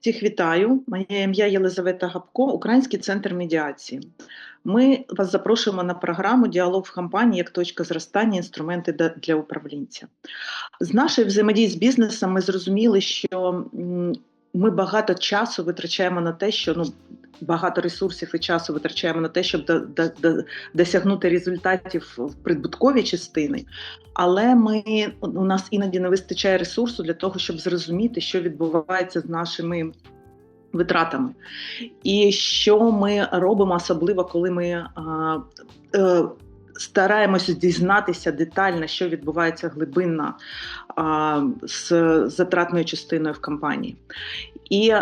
Всіх вітаю. Моє ім'я Єлизавета Габко, Український центр медіації. Ми вас запрошуємо на програму Діалог в компанії як точка зростання інструменти для управлінця. З нашої взаємодії з бізнесом ми зрозуміли, що ми багато часу витрачаємо на те, що ну. Багато ресурсів і часу витрачаємо на те, щоб до, до, до, досягнути результатів в прибутковій частини, але ми у нас іноді не вистачає ресурсу для того, щоб зрозуміти, що відбувається з нашими витратами, і що ми робимо, особливо коли ми е, стараємося дізнатися детально, що відбувається глибинно з затратною частиною в компанії. І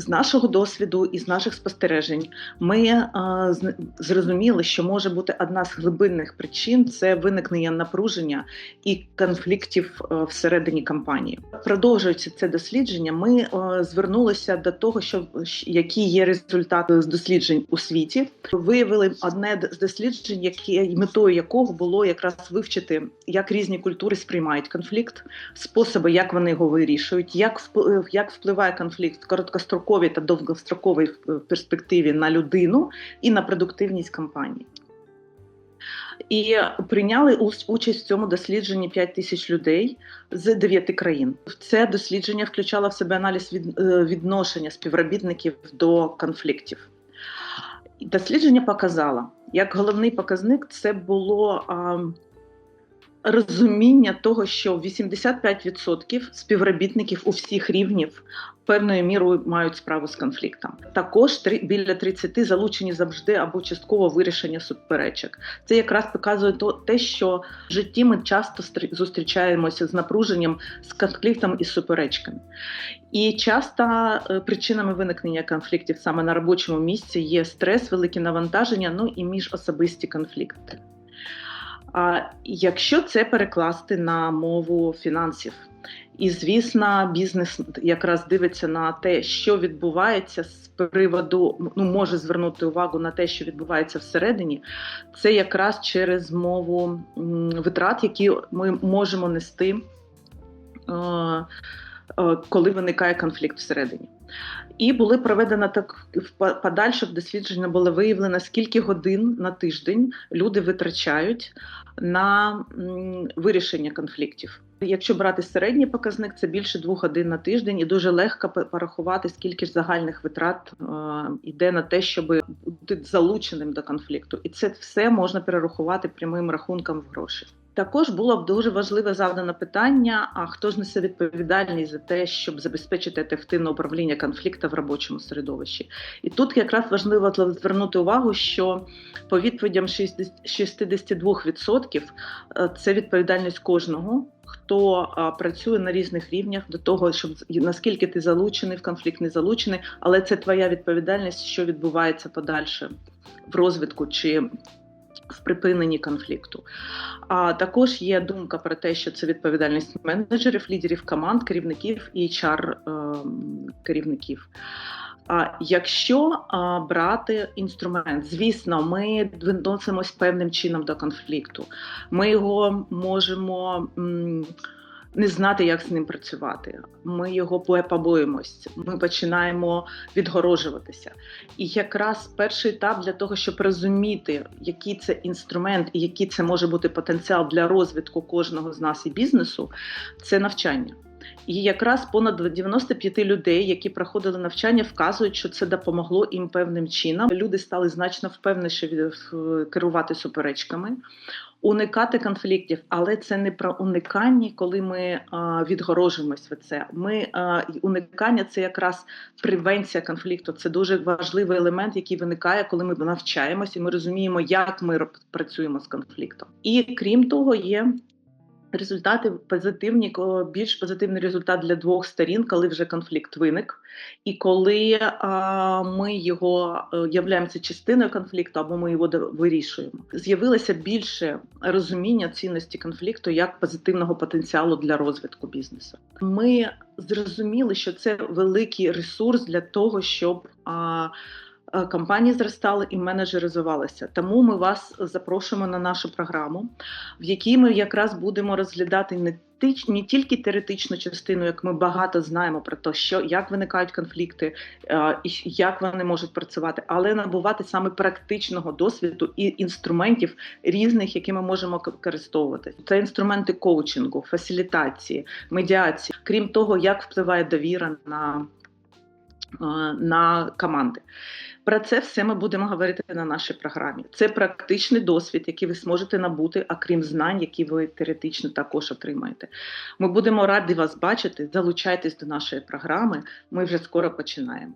з нашого досвіду і з наших спостережень ми е, зрозуміли, що може бути одна з глибинних причин це виникнення напруження і конфліктів е, всередині компанії. Продовжуючи це дослідження, ми е, звернулися до того, що які є результати з досліджень у світі. Виявили одне з досліджень, яке метою якого було якраз вивчити, як різні культури сприймають конфлікт, способи, як вони його вирішують, як вп- як впливає конфлікт в короткостроковій та довгостроковій е, перспективі на людину і на продуктивність компанії. І прийняли участь в цьому дослідженні 5 тисяч людей з 9 країн. Це дослідження включало в себе аналіз е, відношення співробітників до конфліктів. Дослідження показало, як головний показник це було розуміння того, що 85% співробітників у всіх рівнів певною мірою мають справу з конфліктом. Також три, біля 30 залучені завжди або частково вирішення суперечок. Це якраз показує то, те, що в житті ми часто стр- зустрічаємося з напруженням, з конфліктом і суперечками. І часто е, причинами виникнення конфліктів саме на робочому місці є стрес, великі навантаження, ну і міжособисті конфлікти. А якщо це перекласти на мову фінансів, і звісно, бізнес якраз дивиться на те, що відбувається з приводу, ну може звернути увагу на те, що відбувається всередині, це якраз через мову витрат, які ми можемо нести, е, е, коли виникає конфлікт всередині. І були проведено так в подальших дослідження було виявлено, скільки годин на тиждень люди витрачають на вирішення конфліктів. Якщо брати середній показник, це більше двох годин на тиждень, і дуже легко порахувати, скільки ж загальних витрат е, йде на те, щоб бути залученим до конфлікту. І це все можна перерахувати прямим рахунком в гроші. Також було б дуже важливе завдане питання: а хто ж несе відповідальність за те, щоб забезпечити ефективне управління конфлікту в робочому середовищі? І тут якраз важливо звернути увагу, що по відповідям 60 62% е, це відповідальність кожного, хто е, працює на різних рівнях до того, щоб наскільки ти залучений в конфлікт, не залучений, але це твоя відповідальність, що відбувається подальше в розвитку чи в припиненні конфлікту. А також є думка про те, що це відповідальність менеджерів, лідерів команд, керівників і HR ем. А якщо а, брати інструмент, звісно, ми відносимось певним чином до конфлікту. Ми його можемо м, не знати, як з ним працювати. Ми його бо- побоїмось, ми починаємо відгорожуватися. І якраз перший етап для того, щоб розуміти, який це інструмент і який це може бути потенціал для розвитку кожного з нас і бізнесу, це навчання. І якраз понад 95 людей, які проходили навчання, вказують, що це допомогло їм певним чином. Люди стали значно впевненіше від- керувати суперечками, уникати конфліктів, але це не про уникання, коли ми відгорожуємось від це. Ми уникання це якраз превенція конфлікту. Це дуже важливий елемент, який виникає, коли ми навчаємося, ми розуміємо, як ми працюємо з конфліктом. І крім того, є. Результати позитивні, більш позитивний результат для двох сторін, коли вже конфлікт виник, і коли а, ми його е, являємося частиною конфлікту, або ми його вирішуємо. З'явилося більше розуміння цінності конфлікту як позитивного потенціалу для розвитку бізнесу. Ми зрозуміли, що це великий ресурс для того, щоб а, компанії зростали і менеджеризувалися. Тому ми вас запрошуємо на нашу програму, в якій ми якраз будемо розглядати не не тільки теоретичну частину, як ми багато знаємо про те, що як виникають конфлікти е, і як вони можуть працювати, але набувати саме практичного досвіду і інструментів різних, які ми можемо використовувати. Це інструменти коучингу, фасилітації, медіації, крім того, як впливає довіра на на команди. Про це все ми будемо говорити на нашій програмі. Це практичний досвід, який ви зможете набути, окрім знань, які ви теоретично також отримаєте. Ми будемо раді вас бачити. Залучайтесь до нашої програми. Ми вже скоро починаємо.